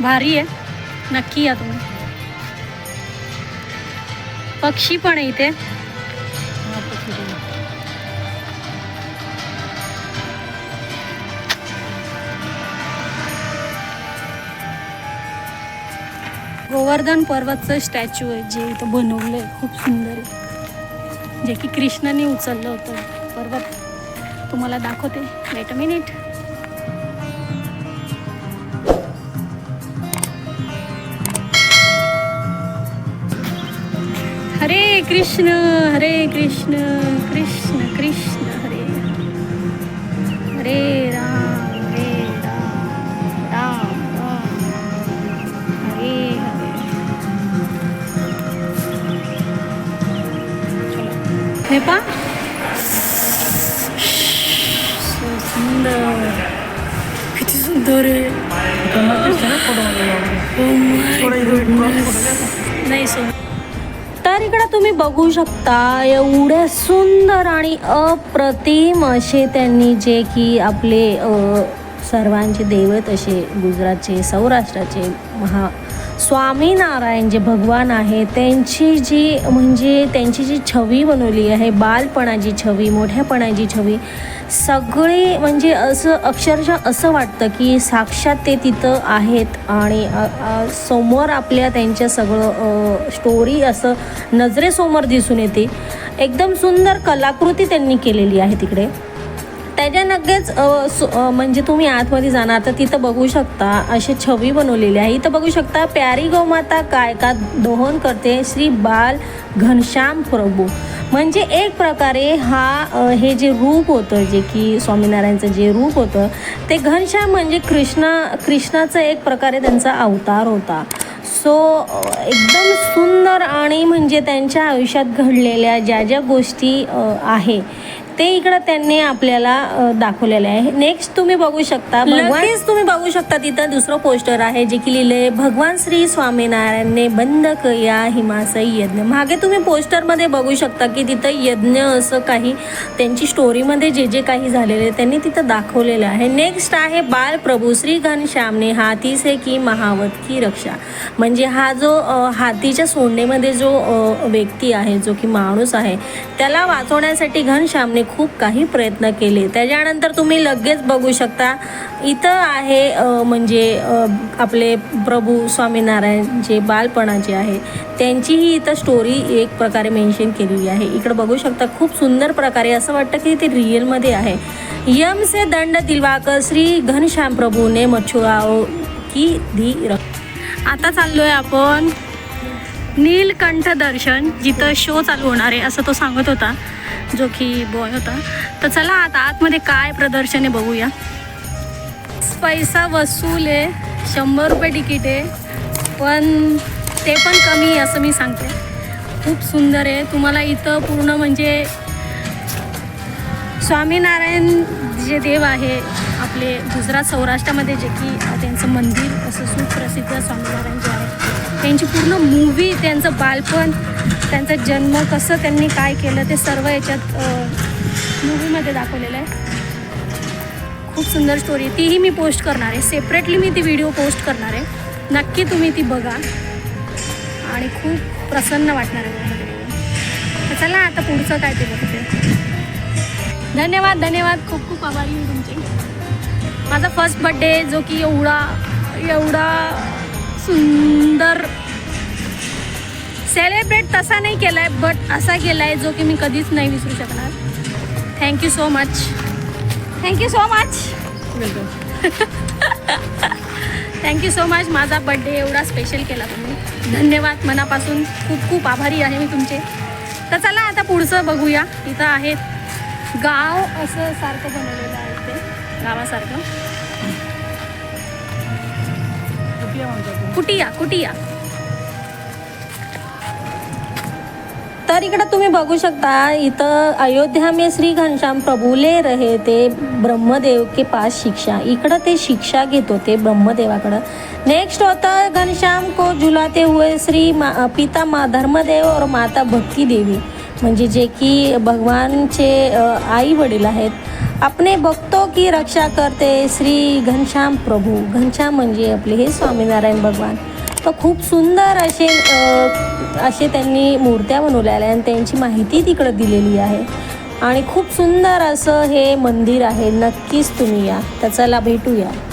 भारी आहे. नक्की या तुम्ही. पक्षी पण आहे इथे. गोवर्धन पर्वतचं स्टॅच्यू आहे जे इथं बनवलं आहे खूप सुंदर आहे. जे की कृष्णाने उचललं होतं. पर्वत तुम्हाला दाखवते. वेट अ मिनिट कृष्ण हरे कृष्ण कृष्ण कृष्ण हरे हरे राम हरे राम राम राम हरे हरे चलो हे पा सुंदर किती सुंदर आहे Oh my goodness. नाही सो तर इकडं तुम्ही बघू शकता एवढे सुंदर आणि अप्रतिम असे त्यांनी जे की आपले सर्वांचे दैवत असे गुजरातचे सौराष्ट्राचे महा स्वामीनारायण जे भगवान आहे त्यांची जी म्हणजे त्यांची जी छवी बनवली आहे बालपणाची छवी मोठ्यापणाची छवी सगळी म्हणजे असं अक्षरशः असं वाटतं की साक्षात ते तिथं आहेत आणि समोर आपल्या त्यांच्या सगळं स्टोरी असं नजरेसमोर दिसून येते. एकदम सुंदर कलाकृती त्यांनी केलेली आहे तिकडे. त्याच्या नक्कीच म्हणजे तुम्ही आतमध्ये जाणार तर तिथं बघू शकता अशी छवी बनवलेली आहे. इथं बघू शकता प्यारी गौमाता काय का दोहन करते श्री बाल घनश्याम प्रभू. म्हणजे एक प्रकारे हा हे जे रूप होतं जे की स्वामीनारायणचं जे रूप होतं ते घनश्याम म्हणजे कृष्णा कृष्णाचं एक प्रकारे त्यांचा अवतार होता. सो एकदम सुंदर आणि म्हणजे त्यांच्या आयुष्यात घडलेल्या ज्या ज्या गोष्टी आहे ते इकडं त्यांनी आपल्याला दाखवलेले दाखवलेलं आहे. नेक्स्ट तुम्ही बघू शकता लगेच तुम्ही बघू शकता तिथं दुसरं पोस्टर आहे जे की लिहिलंय भगवान श्री स्वामीनारायणने बंद कया हिमासई यज्ञ मागे तुम्ही पोस्टरमध्ये बघू शकता की तिथं यज्ञ असं काही त्यांची स्टोरीमध्ये जे जे काही झालेले त्यांनी तिथं दाखवलेलं आहे. नेक्स्ट आहे बाल प्रभू श्री घनश्यामने हाती से की महावत की रक्षा. म्हणजे हा जो हातीच्या सोंडेमध्ये जो व्यक्ती आहे जो की माणूस आहे त्याला वाचवण्यासाठी घनश्यामने खूप काही प्रयत्न केले. त्याच्यानंतर तुम्ही लगेच बघू शकता इथं आहे म्हणजे आपले प्रभू स्वामीनारायण जे बालपणाचे आहे त्यांचीही इथं स्टोरी एक प्रकारे मेन्शन केलेली आहे. इकडं बघू शकता खूप सुंदर प्रकारे असं वाटतं की ते रिअलमध्ये आहे. यम से दंड दिलवाकर श्री घनश्याम प्रभूने मच्छुराओ की धी रख आता आहे आपण नीलकंठ दर्शन जिथं शो चालू होणार आहे असं तो सांगत होता जो की बॉय होता. तर चला आता आतमध्ये काय प्रदर्शन आहे बघूया. पैसा वसूल आहे शंभर रुपये तिकीट आहे पण ते पण कमी आहे असं मी सांगते. खूप सुंदर आहे. तुम्हाला इथं पूर्ण म्हणजे स्वामीनारायण जे देव आहे आपले गुजरात सौराष्ट्रामध्ये जे की त्यांचं मंदिर असं सुप्रसिद्ध स्वामीनारायण जे आहे त्यांची पूर्ण मूवी त्यांचं बालपण त्यांचा जन्म कसं त्यांनी काय केलं ते सर्व याच्यात मूवीमध्ये दाखवलेलं आहे. खूप सुंदर स्टोरी तीही मी पोस्ट करणार आहे. सेपरेटली मी ती व्हिडिओ पोस्ट करणार आहे. नक्की तुम्ही ती बघा. आणि खूप प्रसन्न वाटणार आहे तर चला आता पुढचं काय ते बघते. धन्यवाद धन्यवाद. खूप खूप आभारी मी तुमचे. माझा फर्स्ट बड्डे जो की एवढा एवढा सुंदर. सेलिब्रेट तसा नाही केला आहे बट असा केला आहे जो की मी कधीच नाही विसरू शकणार. Thank you so much thank you so much thank you so much माझा बड्डे एवढा स्पेशल केला तुम्ही. धन्यवाद. मनापासून खूप खूप आभारी आहे मी तुमचे. तर चला आता पुढचं बघूया. इथं आहे गाव असं सारखं बनवलेलं आहे ते. गावासारखं. कुटिया कुटिया. तर इकडं तुम्ही बघू शकता इथं अयोध्या में श्री घनश्याम प्रभू ले रहे ते ब्रह्मदेव के पास शिक्षा. इकडं ते शिक्षा घेत होते ब्रह्मदेवाकडं. नेक्स्ट होतं घनश्याम को झुलाते हुए श्री मा पिता मा धर्मदेव और माता भक्ती देवी म्हणजे जे की भगवानचे आई वडील आहेत. आपणे बघतो की रक्षा करते श्री घनश्याम प्रभू. घनश्याम म्हणजे आपले हे स्वामीनारायण भगवान. तर खूप सुंदर असे असे त्यांनी मूर्त्या बनवलेल्या आणि त्यांची माहिती तिकडं दिलेली आहे. आणि खूप सुंदर असं हे मंदिर आहे. नक्कीच तुम्ही या. तर चला भेटूया.